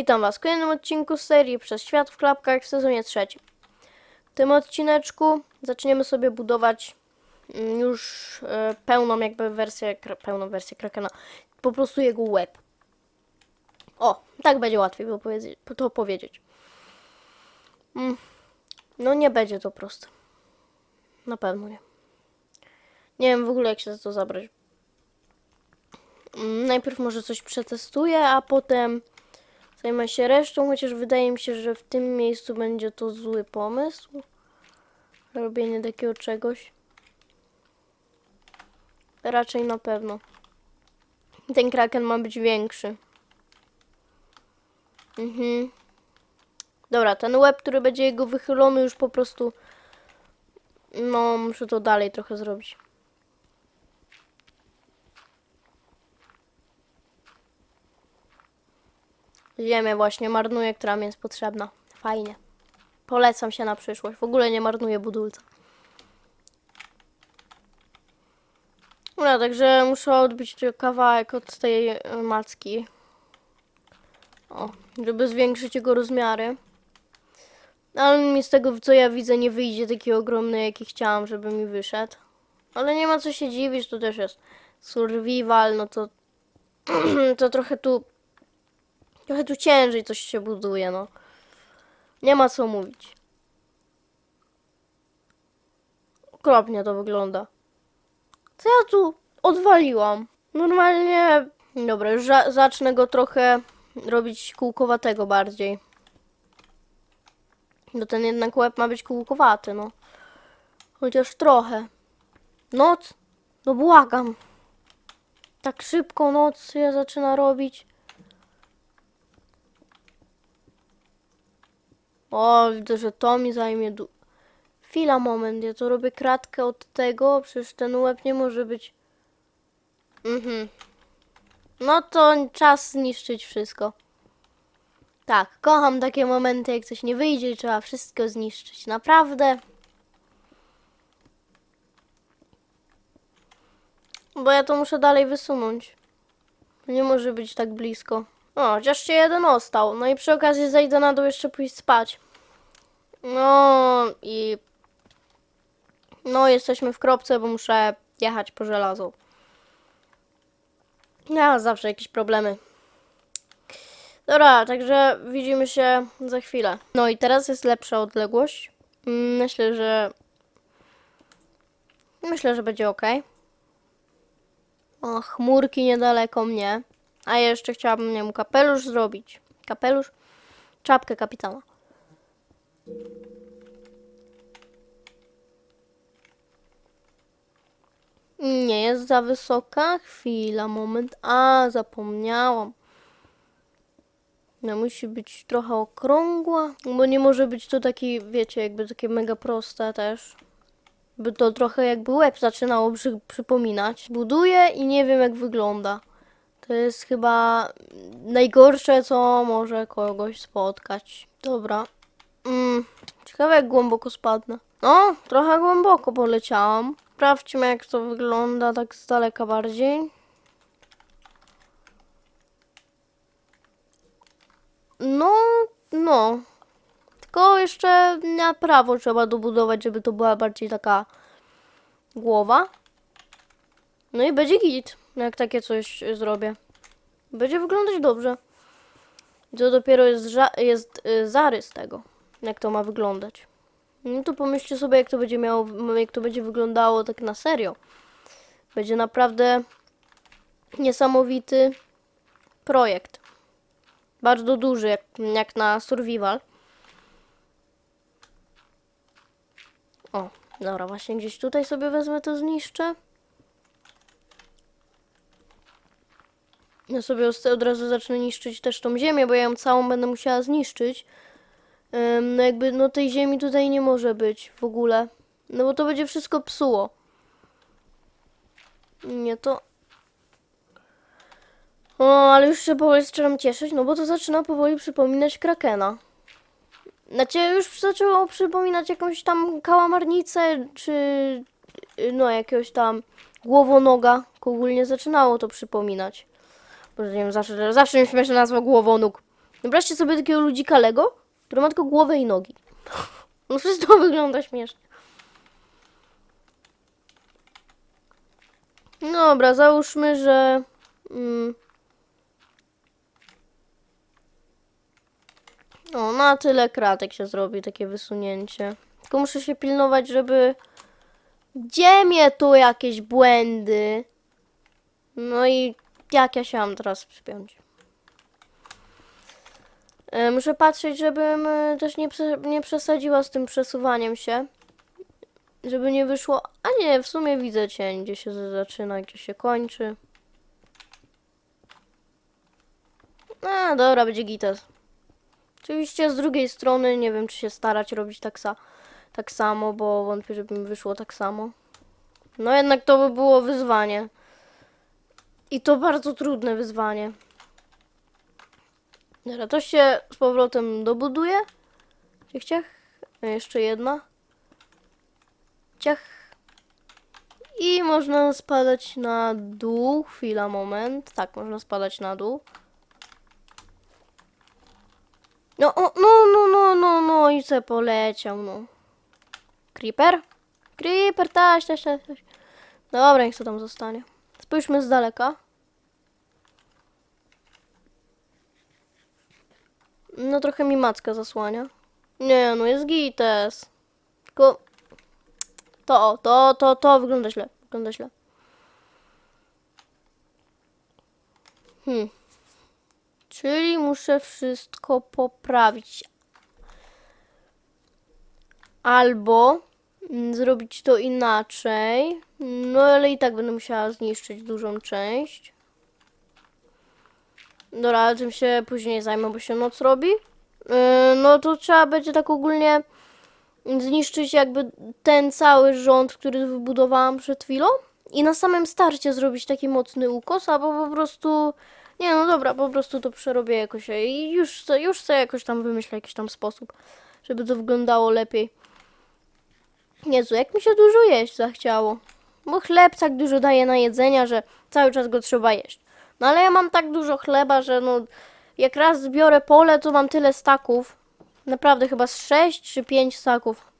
Witam Was w kolejnym odcinku serii Przez Świat w Klapkach w sezonie trzecim. W tym odcineczku zaczniemy sobie budować mm, już e, pełną jakby wersję, pełną wersję Krakena. Po prostu jego łeb. O, tak będzie łatwiej to powiedzieć. Mm, no nie będzie to proste. Na pewno nie. Nie wiem w ogóle jak się za to zabrać. Mm, Najpierw może coś przetestuję, a potem zajmę się resztą, chociaż wydaje mi się, że w tym miejscu będzie to zły pomysł. Robienie takiego czegoś. Raczej na pewno. Ten kraken ma być większy. Mhm. Dobra, ten łeb, który będzie jego wychylony już po prostu... No, muszę to dalej trochę zrobić. Ziemię właśnie marnuję, która mi jest potrzebna. Fajnie. Polecam się na przyszłość. W ogóle nie marnuję budulca. No, także muszę odbić kawałek od tej e, macki. O, żeby zwiększyć jego rozmiary. Ale mi z tego, co ja widzę, nie wyjdzie taki ogromny, jaki chciałam, żeby mi wyszedł. Ale nie ma co się dziwić, to też jest survival, no to to trochę tu Trochę tu ciężej coś się buduje, no. Nie ma co mówić. Okropnie to wygląda. Co ja tu odwaliłam? Normalnie... Dobra, już za- zacznę go trochę robić kółkowatego bardziej. Bo ten jednak łeb ma być kółkowaty, no. Chociaż trochę. Noc? No błagam. Tak szybko noc się zaczyna robić. O, widzę, że to mi zajmie du... Chwila, moment, ja to robię kratkę od tego, przecież ten łeb nie może być... Mhm. No to czas zniszczyć wszystko. Tak, kocham takie momenty, jak coś nie wyjdzie trzeba wszystko zniszczyć. Naprawdę. Bo ja to muszę dalej wysunąć. Nie może być tak blisko. O, chociaż się jeden ostał. No i przy okazji zejdę na dół jeszcze pójść spać. No i... No, jesteśmy w kropce, bo muszę jechać po żelazo. Ja zawsze jakieś problemy. Dobra, także widzimy się za chwilę. No i teraz jest lepsza odległość. Mm, Myślę, że... Myślę, że będzie ok. O, chmurki niedaleko mnie. A jeszcze chciałabym mu kapelusz zrobić. Kapelusz? Czapkę kapitana. Nie jest za wysoka. Chwila, moment. A, zapomniałam. No, musi być trochę okrągła, bo nie może być to taki, wiecie, jakby takie mega proste też. By to trochę jakby łeb zaczynało przy, przypominać. Buduję i nie wiem jak wygląda. To jest chyba najgorsze, co może kogoś spotkać. Dobra. Mm, ciekawe, jak głęboko spadnę. No, trochę głęboko poleciałam. Sprawdźmy, jak to wygląda tak z daleka bardziej. No, no. Tylko jeszcze na prawo trzeba dobudować, żeby to była bardziej taka głowa. No i będzie git, jak takie coś zrobię. Będzie wyglądać dobrze. To dopiero jest, jest y, zarys tego, jak to ma wyglądać. No to pomyślcie sobie, jak to będzie miało, jak to będzie wyglądało tak na serio. Będzie naprawdę niesamowity projekt. Bardzo duży, jak, jak na survival. O, dobra, właśnie gdzieś tutaj sobie wezmę to zniszczę. Ja sobie od- razu zacznę niszczyć też tą ziemię, bo ja ją całą będę musiała zniszczyć. No jakby, no tej ziemi tutaj nie może być w ogóle. No bo to będzie wszystko psuło. Nie to... O, ale już się powoli zaczynam cieszyć, no bo to zaczyna powoli przypominać Krakena. Znaczy już zaczęło przypominać jakąś tam kałamarnicę, czy no jakiegoś tam głowonoga. Ogólnie zaczynało to przypominać. Bo nie wiem, zawsze, zawsze mi śmieszna nazwa głowonóg. Wyobraźcie sobie takiego ludzika Lego, który ma tylko głowę i nogi. No wszystko wygląda śmiesznie. Dobra, załóżmy, że... Mm, o, na tyle kratek się zrobi takie wysunięcie. Tylko muszę się pilnować, żeby... Gdzie mnie tu jakieś błędy? No i jak ja się mam teraz przypiąć? E, Muszę patrzeć, żebym e, też nie, nie przesadziła z tym przesuwaniem się. Żeby nie wyszło. A nie, w sumie widzę cień, gdzie się zaczyna, gdzie się kończy. A, dobra, będzie gites. Oczywiście z drugiej strony nie wiem, czy się starać robić tak, sa tak samo, bo wątpię, żeby mi wyszło tak samo. No jednak to by było wyzwanie. I to bardzo trudne wyzwanie. Dobra, to się z powrotem dobuduje. Ciach, ciach. Jeszcze jedna. Ciach. I można spadać na dół. Chwila, moment. Tak, można spadać na dół. No, o, no, no, no, no, no i se poleciał, no. Creeper? Creeper, taś, taś. taś. Dobra, niech to tam zostanie. Spójrzmy z daleka. No trochę mi macka zasłania. Nie, no jest gites. Tylko to, to, to, to wygląda źle. Wygląda źle. Hmm. Czyli muszę wszystko poprawić. Albo zrobić to inaczej. No ale i tak będę musiała zniszczyć dużą część. Dobra, ale tym się później zajmę, bo się noc robi. Yy, no to trzeba będzie tak ogólnie zniszczyć jakby ten cały rząd, który wybudowałam przed chwilą. I na samym starcie zrobić taki mocny ukos, albo po prostu... Nie no dobra, po prostu to przerobię jakoś i już, już sobie jakoś tam wymyślę jakiś tam sposób, żeby to wyglądało lepiej. Jezu, jak mi się dużo jeść zachciało. Bo chleb tak dużo daje na jedzenia, że cały czas go trzeba jeść. No ale ja mam tak dużo chleba, że no jak raz zbiorę pole, to mam tyle staków. Naprawdę chyba z 6 czy 5 staków.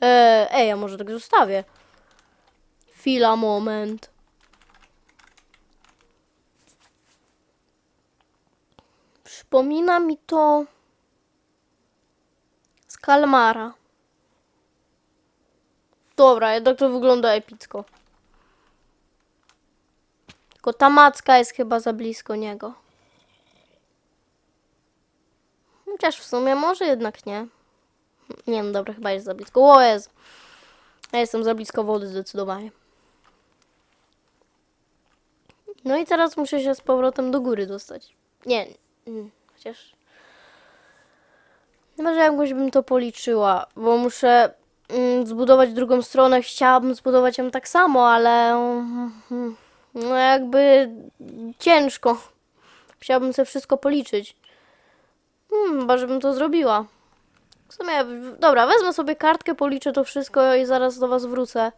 Eee, ej, ja może tak zostawię. Chwila, moment. Przypomina mi to z Kalmara. Dobra, jednak to wygląda epicko. Tylko ta macka jest chyba za blisko niego. Chociaż w sumie może jednak nie. Nie no dobra, chyba jest za blisko. O Jezu. Ja jestem za blisko wody zdecydowanie. No i teraz muszę się z powrotem do góry dostać. Nie, mm, chociaż... Może jakoś bym to policzyła, bo muszę zbudować drugą stronę. Chciałabym zbudować ją tak samo, ale... mm, No jakby ciężko. Chciałabym sobie wszystko policzyć. Hmm, chyba żebym to zrobiła. W sumie, dobra, wezmę sobie kartkę, policzę to wszystko i zaraz do was wrócę.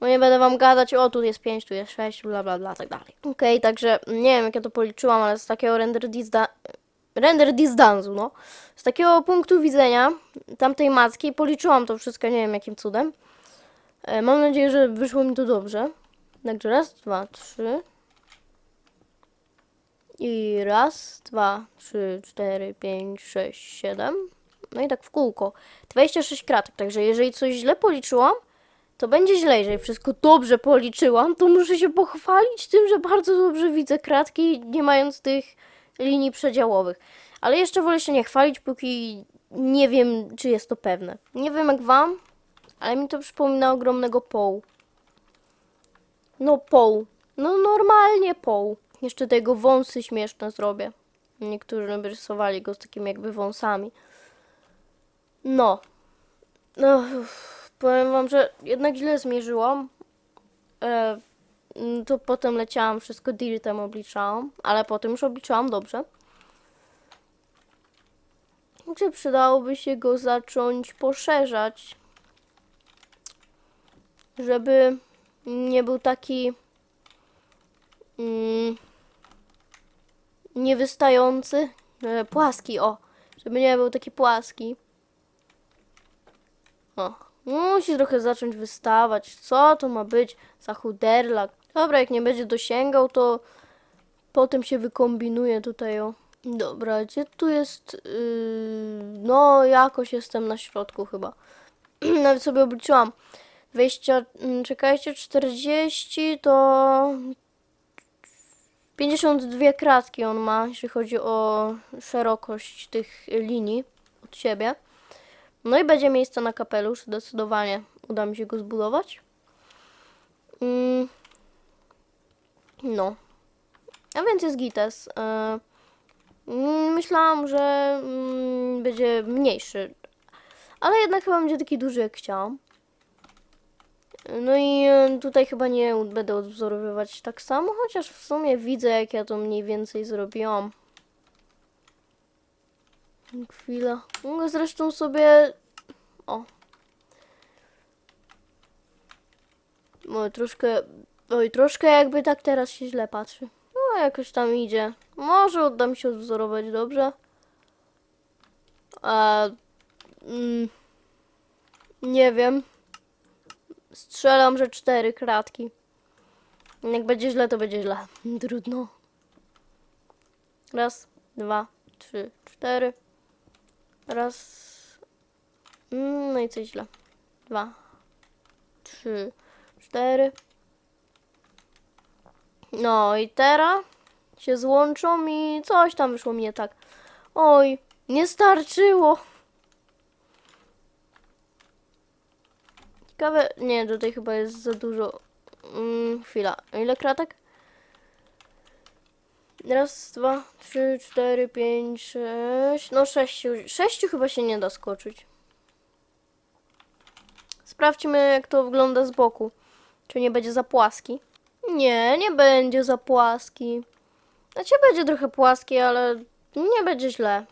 No nie będę wam gadać, o tu jest 5, tu jest 6, bla bla bla, tak dalej. Okej, także nie wiem jak ja to policzyłam, ale z takiego render. Render distance'u, no. Z takiego punktu widzenia tamtej macki policzyłam to wszystko, nie wiem jakim cudem. E, mam nadzieję, że wyszło mi to dobrze. Także raz, dwa, trzy. I raz, dwa, trzy, cztery, pięć, sześć, siedem. No i tak w kółko. 26 kratek, także jeżeli coś źle policzyłam, to będzie źle. Jeżeli wszystko dobrze policzyłam, to muszę się pochwalić tym, że bardzo dobrze widzę kratki, nie mając tych linii przedziałowych. Ale jeszcze wolę się nie chwalić, póki nie wiem, czy jest to pewne. Nie wiem jak wam, ale mi to przypomina ogromnego połu. No poł. No normalnie poł. Jeszcze tego wąsy śmieszne zrobię. Niektórzy rysowali go z takimi jakby wąsami. No. No, powiem wam, że jednak źle zmierzyłam. E, to potem leciałam, wszystko dirtem obliczałam, ale potem już obliczałam dobrze. Czy przydałoby się go zacząć poszerzać, żeby nie był taki mm, niewystający, E, płaski, o. Żeby nie był taki płaski. O. Musi trochę zacząć wystawać. Co to ma być za chuderlak? Dobra, jak nie będzie dosięgał, to potem się wykombinuje tutaj, o. Dobra, gdzie tu jest... Yy... No, jakoś jestem na środku chyba. Nawet sobie obliczyłam. 20, mm, czekajcie, 40 to 52 kratki on ma, jeśli chodzi o szerokość tych linii od siebie. No i będzie miejsce na kapelusz, zdecydowanie uda mi się go zbudować. Mm. No. A więc jest gites. E, mm, Myślałam, że mm, będzie mniejszy, ale jednak chyba będzie taki duży jak chciałam. No i e, tutaj chyba nie będę odwzorowywać tak samo, chociaż w sumie widzę, jak ja to mniej więcej zrobiłam. Chwila. Mogę zresztą sobie... O. Oj, troszkę... Oj, troszkę jakby tak teraz się źle patrzy. No, jakoś tam idzie. Może oddam się odwzorować, dobrze? A... Mm, nie wiem. Strzelam, że cztery kratki. Jak będzie źle, to będzie źle. Trudno. Raz, dwa, trzy, cztery. Raz. Mm, No i coś źle. Dwa, trzy, cztery. No i teraz się złączą i coś tam wyszło mi nie tak. Oj, nie starczyło. Ciekawe, nie, tutaj chyba jest za dużo. Mm, chwila, ile kratek? Raz, dwa, trzy, cztery, pięć, sześć. No sześciu. Sześciu chyba się nie da skoczyć. Sprawdźmy, jak to wygląda z boku. Czy nie będzie za płaski? Nie, nie będzie za płaski. Znaczy będzie trochę płaski, ale nie będzie źle.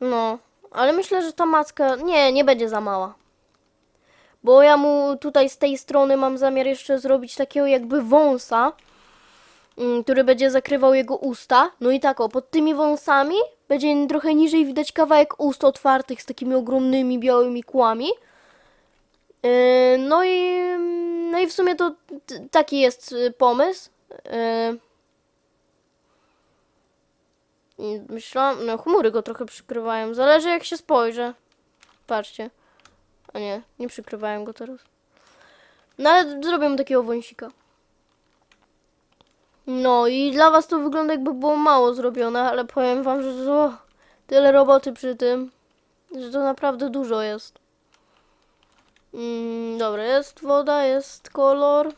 No, ale myślę, że ta macka... Nie, nie będzie za mała. Bo ja mu tutaj z tej strony mam zamiar jeszcze zrobić takiego jakby wąsa, mm, który będzie zakrywał jego usta. No i tak o, pod tymi wąsami będzie trochę niżej widać kawałek ust otwartych z takimi ogromnymi białymi kłami. Yy, no i no i w sumie to taki jest y, pomysł. I Myślałam, no chmury go trochę przykrywają. Zależy jak się spojrzę. Patrzcie. A nie, nie przykrywają go teraz. No ale zrobię mu takiego wąsika. No i dla was to wygląda jakby było mało zrobione, ale powiem wam, że to tyle roboty przy tym, że to naprawdę dużo jest. Mm, dobra, jest woda, jest kolor.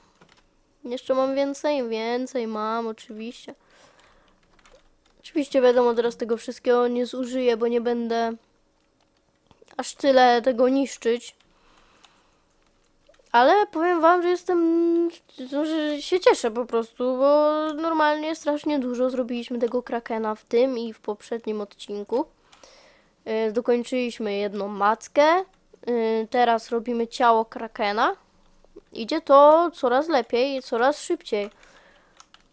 Jeszcze mam więcej? Więcej mam, oczywiście. Oczywiście wiadomo, teraz tego wszystkiego nie zużyję, bo nie będę aż tyle tego niszczyć. Ale powiem wam, że jestem, że się cieszę po prostu, bo normalnie strasznie dużo zrobiliśmy tego krakena w tym i w poprzednim odcinku. Yy, Dokończyliśmy jedną mackę, teraz robimy ciało krakena. Idzie to coraz lepiej i coraz szybciej.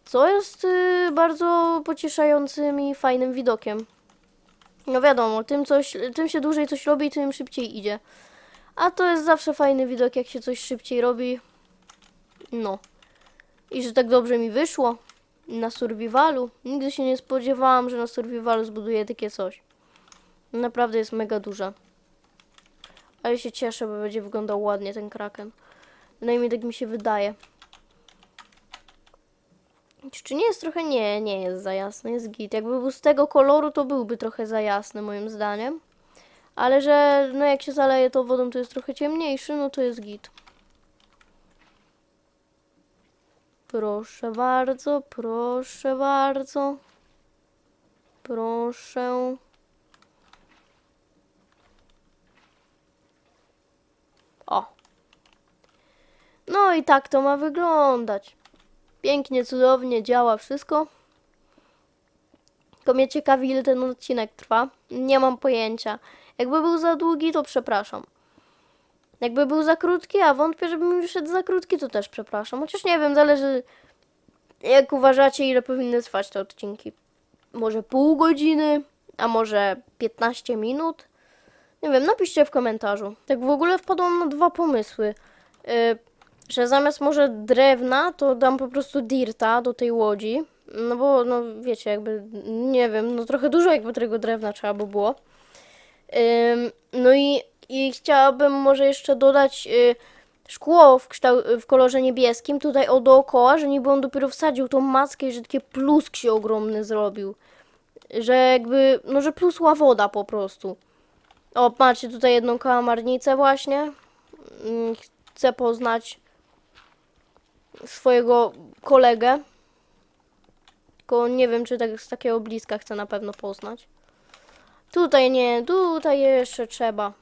Co jest yy, bardzo pocieszającym i fajnym widokiem. No wiadomo, tym, coś, tym się dłużej coś robi, tym szybciej idzie. A to jest zawsze fajny widok, jak się coś szybciej robi. No. I że tak dobrze mi wyszło. Na survivalu. Nigdy się nie spodziewałam, że na survivalu zbuduję takie coś. Naprawdę jest mega duże. Ale się cieszę, bo będzie wyglądał ładnie ten kraken. Przynajmniej tak mi się wydaje. Czy nie jest trochę? Nie, nie jest za jasny, jest git. Jakby był z tego koloru, to byłby trochę za jasny moim zdaniem. Ale że no jak się zaleje to wodą, to jest trochę ciemniejszy, no to jest git. Proszę bardzo, proszę bardzo. Proszę. No i tak to ma wyglądać. Pięknie, cudownie działa wszystko. Tylko mnie ciekawi, ile ten odcinek trwa. Nie mam pojęcia. Jakby był za długi, to przepraszam. Jakby był za krótki, a wątpię, żeby mi wyszedł za krótki, to też przepraszam. Chociaż nie wiem, zależy jak uważacie, ile powinny trwać te odcinki. może pół godziny, a może 15 minut. Nie wiem, napiszcie w komentarzu. Tak w ogóle wpadłam na dwa pomysły. Y, że zamiast może drewna, to dam po prostu dirta do tej łodzi. No bo, no wiecie, jakby, nie wiem, no trochę dużo jakby tego drewna trzeba by było. Ym, no i, i chciałabym może jeszcze dodać y, szkło w, w kolorze niebieskim tutaj o dookoła, że niby on dopiero wsadził tą maskę i że takie plusk się ogromny zrobił. Że jakby, no że plusła woda po prostu. O, macie tutaj jedną kałamarnicę właśnie. Mm, Chcę poznać swojego kolegę. Tylko nie wiem, czy tak z takiego bliska chcę na pewno poznać. Tutaj nie, tutaj jeszcze trzeba.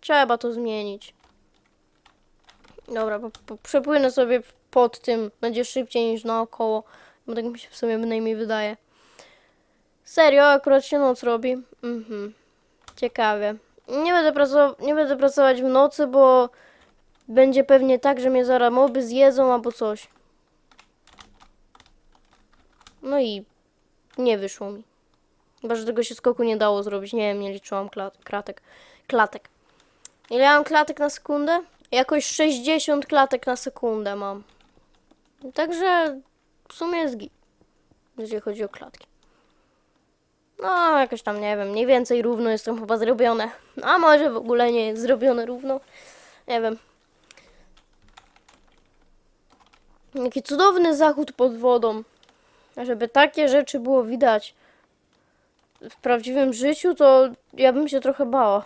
Trzeba to zmienić. Dobra, po, po, przepłynę sobie pod tym. Będzie szybciej niż naokoło. Bo tak mi się w sumie najmniej wydaje. Serio, akurat się noc robi. Mhm. Ciekawie. Nie będę, nie będę pracować w nocy, bo będzie pewnie tak, że mnie zaraz moby zjedzą albo coś. No i nie wyszło mi. Chyba, że tego się skoku nie dało zrobić. Nie wiem, nie liczyłam klat- kratek. Klatek. Ile mam klatek na sekundę? Jakoś 60 klatek na sekundę mam. Także w sumie jest git, jeżeli chodzi o klatki. No, jakoś tam, nie wiem, mniej więcej równo jestem chyba zrobione. A może w ogóle nie jest zrobione równo. Nie wiem. Jaki cudowny zachód pod wodą. Żeby takie rzeczy było widać w prawdziwym życiu, to ja bym się trochę bała.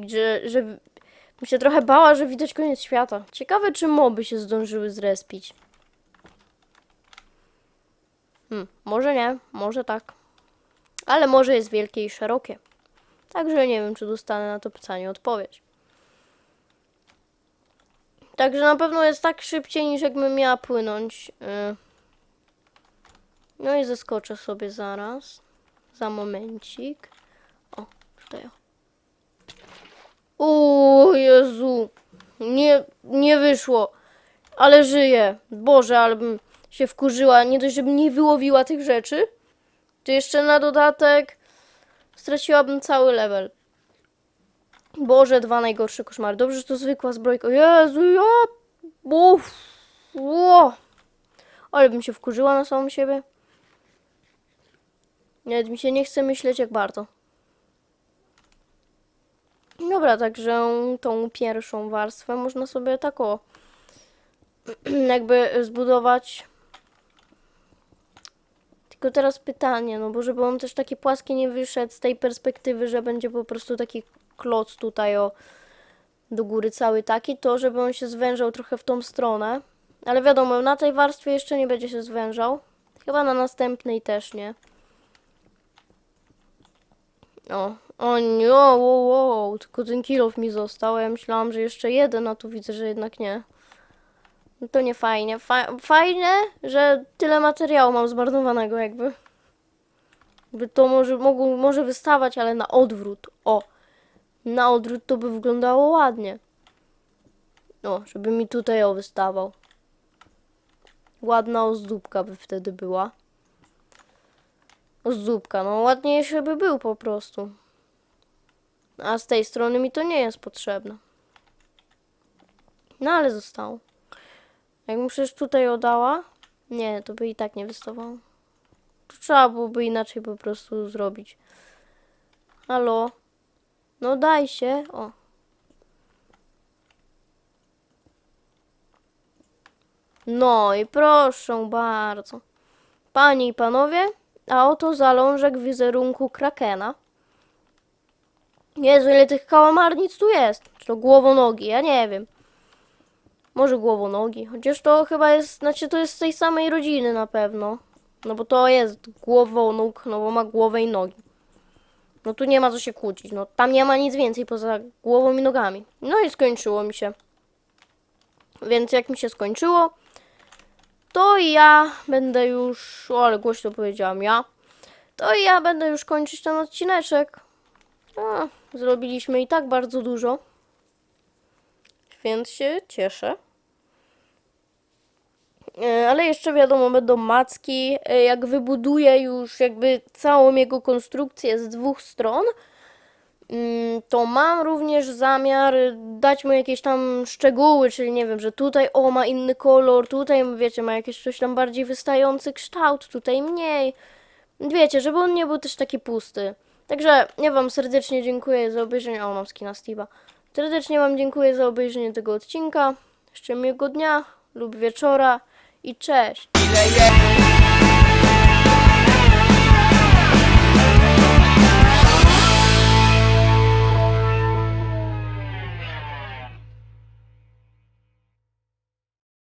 Gdzie, że bym się trochę bała, że widać koniec świata. Ciekawe, czy moby się zdążyły zrespić. Hmm, może nie, może tak. Ale może jest wielkie i szerokie. Także nie wiem, czy dostanę na to pytanie odpowiedź. Także na pewno jest tak szybciej, niż jakbym miała płynąć. y. No i zeskoczę sobie zaraz. Za momencik. O, tutaj o. Jezu. Nie, nie wyszło. Ale żyję. Boże, ale bym się wkurzyła. Nie dość, żebym nie wyłowiła tych rzeczy, to jeszcze na dodatek straciłabym cały level. Boże, dwa najgorsze koszmary. Dobrze, że to zwykła zbrojka. Jezu, ja... Uff. Ło. Ale bym się wkurzyła na samą siebie. Nawet mi się nie chce myśleć jak bardzo. Dobra, także tą pierwszą warstwę można sobie tak o jakby zbudować. Tylko teraz pytanie, no bo żeby on też taki płaski nie wyszedł z tej perspektywy, że będzie po prostu taki kloc tutaj o do góry cały taki, to żeby on się zwężał trochę w tą stronę. Ale wiadomo, na tej warstwie jeszcze nie będzie się zwężał. Chyba na następnej też nie. O, o nie, o, tylko ten kilof mi został, ja myślałam, że jeszcze jeden, a tu widzę, że jednak nie. No to nie fajnie. Fa fajne, że tyle materiału mam zmarnowanego jakby. By to może, mogło, może wystawać, ale na odwrót. O, na odwrót to by wyglądało ładnie. O, żeby mi tutaj o wystawał. Ładna ozdóbka by wtedy była. Ozdóbka, no ładniejszy by był po prostu. A z tej strony mi to nie jest potrzebne. No ale zostało. Jakbym przecież tutaj oddała, nie, to by i tak nie wystawało. To trzeba byłoby inaczej po prostu zrobić. Halo? No daj się. O. No i proszę bardzo. Panie i panowie, a oto zalążek wizerunku Krakena. Jezu, ile tych kałamarnic tu jest? Czy to głowonogi? Ja nie wiem. Może głowonogi. Chociaż to chyba jest, znaczy to jest z tej samej rodziny na pewno. No bo to jest głowonóg, no bo ma głowę i nogi. No tu nie ma co się kłócić. No tam nie ma nic więcej poza głową i nogami. No i skończyło mi się. Więc jak mi się skończyło, to ja będę już. O, ale głośno powiedziałam ja. To ja będę już kończyć ten odcineczek. A, zrobiliśmy i tak bardzo dużo. Więc się cieszę. E, Ale jeszcze wiadomo, będą macki. E, Jak wybuduję już jakby całą jego konstrukcję z dwóch stron, mm, to mam również zamiar dać mu jakieś tam szczegóły, czyli nie wiem, że tutaj o ma inny kolor, tutaj wiecie, ma jakieś coś tam bardziej wystający kształt, tutaj mniej. Wiecie, żeby on nie był też taki pusty. Także ja Wam serdecznie dziękuję za obejrzenie. O, mam skina Steve'a. Serdecznie Wam dziękuję za obejrzenie tego odcinka. Jeszcze miłego dnia lub wieczora i cześć.